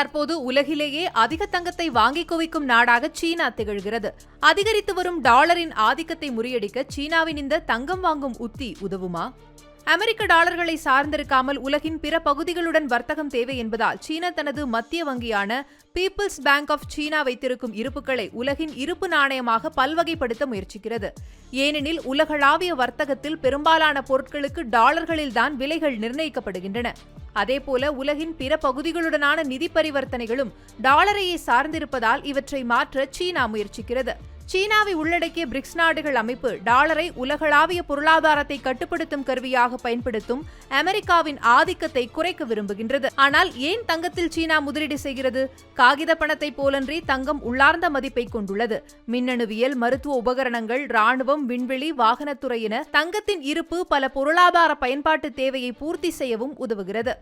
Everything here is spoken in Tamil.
தற்போது உலகிலேயே அதிக தங்கத்தை வாங்கி குவிக்கும் நாடாக சீனா திகழ்கிறது. அதிகரித்து வரும் டாலரின் ஆதிக்கத்தை முறியடிக்க சீனாவின் இந்த தங்கம் வாங்கும் உத்தி உதவுமா? அமெரிக்க டாலர்களை சார்ந்திருக்காமல் உலகின் பிற பகுதிகளுடன் வர்த்தகம் தேவை என்பதால் சீனா தனது மத்திய வங்கியான பீப்புள்ஸ் பேங்க் ஆஃப் சீனா வைத்திருக்கும் இருப்புகளை உலகின் இருப்பு நாணயமாக பல்வகைப்படுத்த முயற்சிக்கிறது. ஏனெனில் உலகளாவிய வர்த்தகத்தில் பெரும்பாலான பொருட்களுக்கு டாலர்களில்தான் விலைகள் நிர்ணயிக்கப்படுகின்றன. அதேபோல உலகின் பிற பகுதிகளுடனான நிதி பரிவர்த்தனைகளும் டாலரையே சார்ந்திருப்பதால் இவற்றை மாற்ற சீனா முயற்சிக்கிறது. சீனாவை உள்ளடக்கிய பிரிக்ஸ் நாடுகள் அமைப்பு டாலரை உலகளாவிய பொருளாதாரத்தை கட்டுப்படுத்தும் கருவியாக பயன்படுத்தும் அமெரிக்காவின் ஆதிக்கத்தை குறைக்க விரும்புகின்றது. ஆனால் ஏன் தங்கத்தில் சீனா முதலீடு செய்கிறது? காகித பணத்தை போலன்றி தங்கம் உள்ளார்ந்த மதிப்பை கொண்டுள்ளது. மின்னணுவியல் மருத்துவ உபகரணங்கள் ராணுவம் விண்வெளி வாகனத்துறை என தங்கத்தின் இருப்பு பல பொருளாதார பயன்பாட்டு தேவையை பூர்த்தி செய்யவும் உதவுகிறது.